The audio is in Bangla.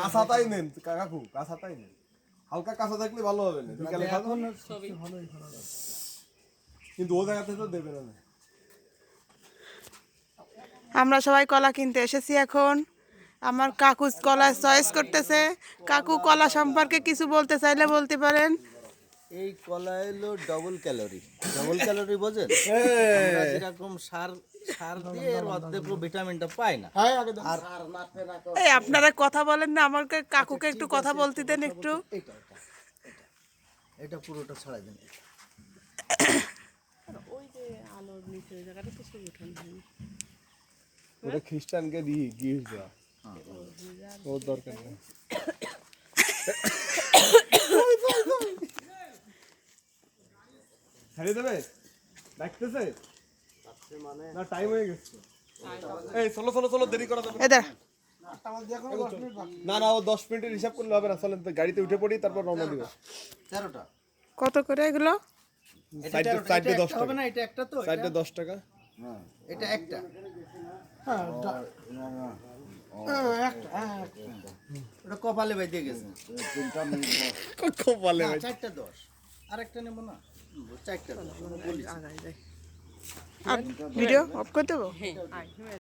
কাঁচাটাই নেন কাকু কাঁচাটাই নেন। হালকা কাঁচা থাকলে ভালো হবে না বিকালে খাবেন কিন্তু ও জায়গাতে তো দেবে না। আমরা সবাই কলা কিনতে এসেছি এখন। আমার কাকু কলা চয়েস করতেছে। কাকু কলা সম্পর্কে কিছু বলতে চাইলে বলতে পারেন। এই কলা এলো ডবল ক্যালোরি ডবল ক্যালোরি বোঝেন? আমরা যেরকম সার সার দিয়ে এর মধ্যে পুরো ভিটামিনটা পাই না। আর এই আপনারা কথা বলেন না আমাকে কাকুকে একটু কথা বলতে দেন একটু। এটা পুরোটা ছড়াই দিন। ওটা খ্রিস্টানকে দিয়ে গিফট দেওয়া ওর দরকার নেই। ছাড়িয়ে দেবে? ডাকতেছে? না টাইম হয়ে গেছে। এই চলো চলো চলো দেরি করা যাবে না। এদের না না ও দশ মিনিটের হিসাব করলে হবে না। চলেন তো গাড়িতে উঠে পড়ি তারপর রওনা দিব। তেরোটা। কত করে এগুলো? দশ টাকা। না এটা একটা তো দশ টাকা। এটা একটা। ওটা কপালে বাইতে গেছে। খুব ভালো না, চারটা দশ। আর একটা নেব না? ভিডিও অফ করে দেবো?